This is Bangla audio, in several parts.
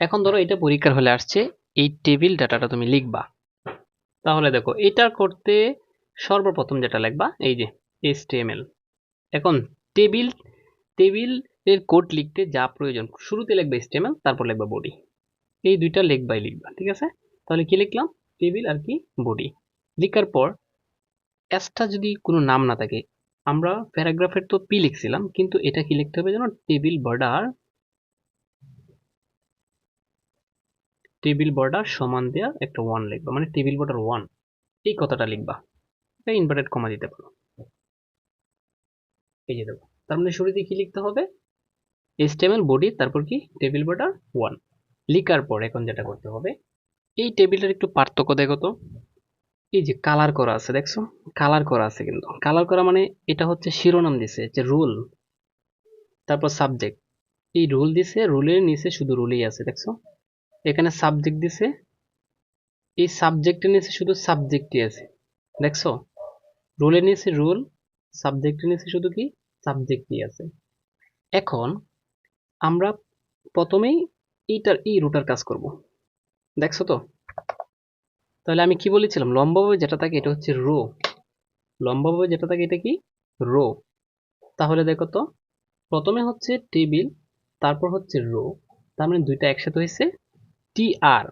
এখন ধরো এটা পরীক্ষার হলে আসছে, এই টেবিল ডাটাটা তুমি লিখবা। তাহলে দেখো, এটা করতে সর্বপ্রথম যেটা লিখবা, এই যে HTML এখন টেবিল টেবিলের কোড লিখতে যা প্রয়োজন, শুরুতে লিখবে HTML, তারপর লিখবা বডি এই দুইটা লিখবাই লিখবা, ঠিক আছে? তাহলে কি লিখলাম? টেবিল আর কি বডি লিখার পর এসটা যদি কোনো নাম না থাকে, আমরা প্যারাগ্রাফের তো পি লিখছিলাম, কিন্তু এটা কি লিখতে হবে যেন টেবিল বর্ডার টেবিল বর্ডার সমান দেওয়া একটা ওয়ান লিখবা মানে টেবিল বর্ডার ওয়ান এই কথাটা লিখবা, এটা ইনভার্টেড কমা দিতে পারো। এই যে দেবো তার মানে শুরুতে কি লিখতে হবে? HTML বডি তারপর কি? টেবিল বর্ডার ওয়ান লিখার পর এখন যেটা করতে হবে, এই টেবিলটার একটু পার্থক্য দেখো তো। এই যে কালার করা আছে, দেখছ? কালার করা আছে কিন্তু। কালার করা মানে এটা হচ্ছে শিরোনাম দিছে, যে রুল তারপর সাবজেক্ট এই রুল দিছে রুলের নিচে শুধু রুলই আছে, দেখছ? এখানে সাবজেক্ট দিছে। এই সাবজেক্টের নিচে শুধু সাবজেক্টই আছে। দেখছ? রুলের নিচে রোল সাবজেক্টের নিচে শুধু কি? সাবজেক্টই আছে। এখন আমরা প্রথমেই এইটার, এই রুটার কাজ করব। দেখছ তো? তাহলে আমি কি বলেছিলাম? লম্বাভাবে যেটা থাকে এটা হচ্ছে রো লম্বাভাবে যেটা থাকে এটা কি? রো তাহলে দেখো তো, প্রথমে হচ্ছে টেবিল তারপর হচ্ছে রো তার মানে দুইটা একসাথে হয়েছে। টি আর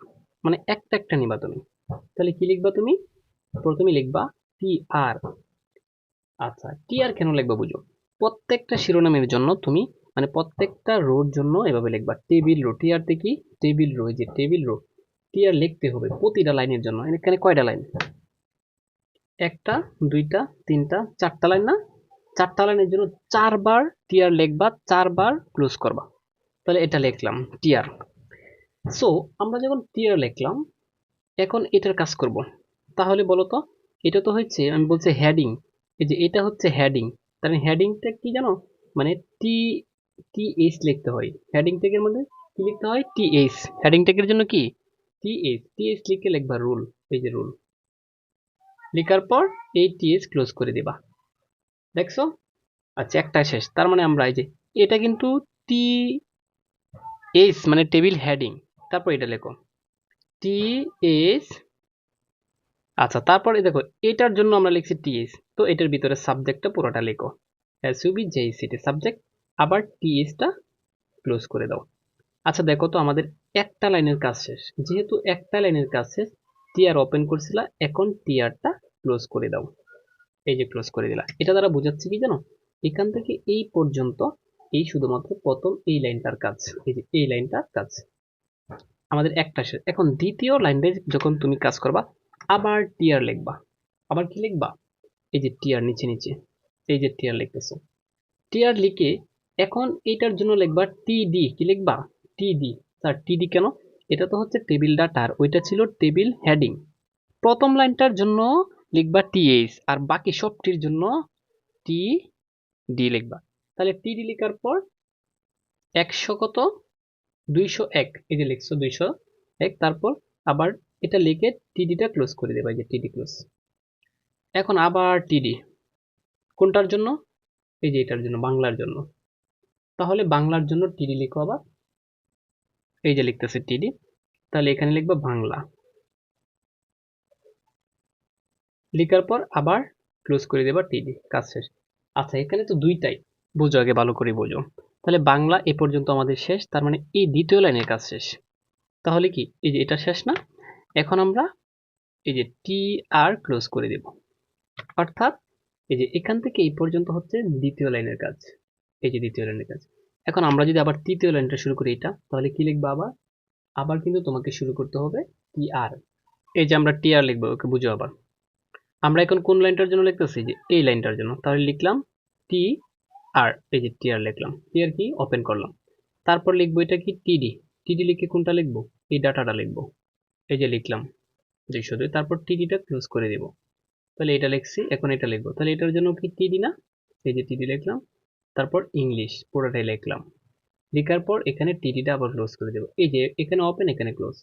মানে একটা একটা নিবা তুমি। তাহলে কি লিখবা তুমি? প্রথমে লিখবা টি আর আচ্ছা টি আর কেন লিখবা বুঝো? প্রত্যেকটা শিরোনামের জন্য তুমি মানে প্রত্যেকটা রোর জন্য এভাবে লিখবা। টেবিল রো টি আর কি? টেবিল রো যে টেবিল রো টি আর লিখতে হবে প্রতিটা লাইনের জন্য। এখানে কয়টা লাইন? একটা, দুইটা, তিনটা, চারটা লাইন না? চারটা লাইনের জন্য চারবার টিআর লিখবা, চারবার ক্লোজ করবা। তাহলে এটা লিখলাম টিআর সো আমরা যখন টিআর লিখলাম, এখন এটার কাজ করব। তাহলে বলো তো এটা তো হচ্ছে, আমি বলছি হেডিং এই যে এটা হচ্ছে হেডিং তাহলে হেডিংটা কি জানো? মানে টি টি এইচ লিখতে হয়। হেডিং ট্যাগের মধ্যে কি লিখতে হয়? টি এইচ হেডিং ট্যাগের জন্য কি? টি এইচ টি এইচ লিখে লিখবা রুল এই যে রুল লেখার পর এই টি এইচ ক্লোজ করে দিবা। দেখছ? আচ্ছা একটা শেষ। তার মানে আমরা এই যে, এটা কিন্তু টি এইচ মানে টেবিল হেডিং তারপর এটা লেখো। টি এইচ আচ্ছা তারপরে দেখো, এটার জন্য আমরা লিখছি টিএস তো এটার ভিতরে সাবজেক্টটা পুরোটা লেখো। S U B J E C T subject আবার টিএসটা ক্লোজ করে দাও। আচ্ছা দেখো তো আমাদের একটা লাইনের কাজ শেষ। যেহেতু একটা লাইনের কাজ শেষ টিআর ওপেন করছিলা, এখন টিআরটা ক্লোজ করে দাও। এই যে ক্লোজ করে দিলা। এটা দ্বারা বোঝাচ্ছে কি জানো? এখান থেকে এই পর্যন্ত এই শুধুমাত্র প্রথম এই লাইনটার কাজ, এই যে এই লাইনটার কাজ। আমাদের একটা শেষ এখন দ্বিতীয় লাইনটা যখন তুমি কাজ করবা, আবার টিয়ার লিখবা। আবার কি লিখবা? এই যে টিয়ার নিচে নিচে, এই যে টিয়ার লিখতেছো। টিয়ার লিখে এখন এটার জন্য লিখবা টিডি কি লিখবা? টিডি স্যার টিডি কেন? এটা তো হচ্ছে টেবিল ডাটার ওইটা ছিল টেবিল হেডিং প্রথম লাইনটার জন্য লিখবা টিএইচ আর বাকি সবটির জন্য টি ডি লিখবা। তাহলে টিডি লেখার পর একশো কত? দুইশো এক, এই যে লিখছো দুইশো এক, তারপর আবার এটা লিখে টিডিটা ক্লোজ করে দেবা যে টিডি ক্লোজ এখন আবার টিডি কোনটার জন্য? এই যে এটার জন্য, বাংলার জন্য। তাহলে বাংলার জন্য টিডি লিখো আবার। এই যে লিখতেছে টিডি তাহলে এখানে লিখবা বাংলা। লিখার পর আবার ক্লোজ করে দেবা টিডি কাজ শেষ। আচ্ছা এখানে তো দুইটাই। বোঝো আগে, ভালো করে বোঝো। তাহলে বাংলা এ পর্যন্ত আমাদের শেষ, তার মানে এই দ্বিতীয় লাইনের কাজ শেষ। তাহলে কি? এই যে এটা শেষ না? এখন আমরা এই যে টি আর ক্লোজ করে দেব। অর্থাৎ এই যে এখান থেকে এই পর্যন্ত হচ্ছে দ্বিতীয় লাইনের কাজ। এই যে দ্বিতীয় লাইনের কাজ। এখন আমরা যদি আবার তৃতীয় লাইনটা শুরু করি এটা, তাহলে কি লিখব আবার? আবার কিন্তু তোমাকে শুরু করতে হবে টি আর এই যে আমরা টি আর লিখব, ওকে বুঝো আবার। আমরা এখন কোন লাইনটার জন্য লিখতেছি? যে এই লাইনটার জন্য। তাহলে লিখলাম টি আর, এই যে টি আর লিখলাম। টি আর কি? ওপেন করলাম। তারপর লিখব এটা কি? টিডি টিডি লিখে কোনটা লিখব? এই ডাটাটা লিখব। এই যে লিখলাম দুইশো দুই। তারপর টিডিটা ক্লোজ করে দিব। তাহলে এটা লিখছি, এখন এটা লিখব। তাহলে এটার জন্য কি টিডি না? এই যে টিডি লিখলাম। তারপর ইংলিশ পুরোটাই লিখলাম। লেখার পর এখানে টিডিটা আবার ক্লোজ করে দেবো। এই যে এখানে ওপেন এখানে ক্লোজ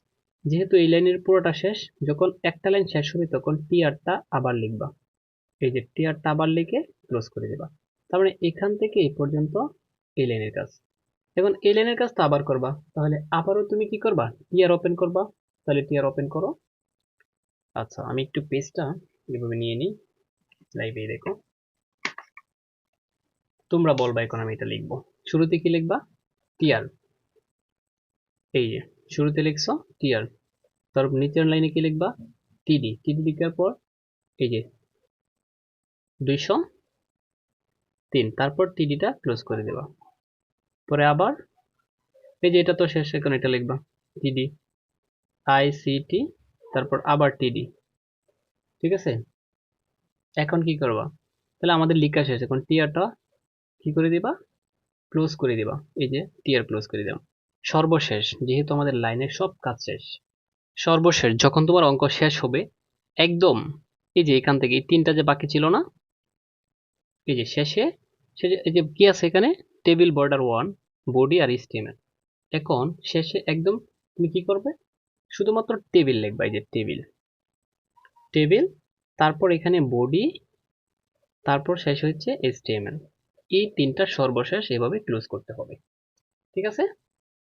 যেহেতু এই লাইনের পুরোটা শেষ, যখন একটা লাইন শেষ হবে তখন টিআরটা আবার লিখবা। এই যে টিআরটা আবার লিখে ক্লোজ করে দেবা। তার মানে এখান থেকে এই পর্যন্ত এই লাইনের কাজ। এখন এই লাইনের কাজটা আবার করবা। তাহলে আবারও তুমি কি করবা? টিআর ওপেন করবা। তাহলে টিআর ওপেন করো। আচ্ছা আমি একটু পেজটা এভাবে নিয়ে নিই। লাইভে দেখো। তোমরা বলবা এখন আমি এটা লিখব। শুরুতে কি লিখবা? টিআর এই যে, শুরুতে লিখছো টিআর তারপর নিচের লাইনে কি লিখবা? টিডি টিডি লিখার পর এই যে, দুইশো তিন, তারপর টিডিটা ক্লোজ করে দেবা। পরে আবার, এই যে এটা তো শেষ, এখন এটা লিখবা টিডি আইসিটি তারপর আবার টিডি ঠিক আছে? এখন কি করবা? তাহলে আমাদের লিখা শেষ, এখন টিয়ারটা কি করে দিবা? ক্লোজ করে দিবা, এই যে টিয়ার ক্লোজ করে দিবা সর্বশেষ, যেহেতু আমাদের লাইনের সব কাজ শেষ, সর্বশেষ, যখন তোমার অঙ্ক শেষ হবে, একদম, এই যে এখান থেকে এই তিনটা যে বাকি ছিল না, এই যে শেষে সে কি আছে এখানে? টেবিল বর্ডার ওয়ান বডি আর স্টিমের এখন শেষে একদম তুমি কি করবে? শুধুমাত্র টেবিল লিখবা, এই যে টেবিল টেবিল তারপর এখানে বডি তারপর শেষ হচ্ছে এসটিএমএল এই তিনটা সর্বশেষ এভাবে ক্লোজ করতে হবে। ঠিক আছে?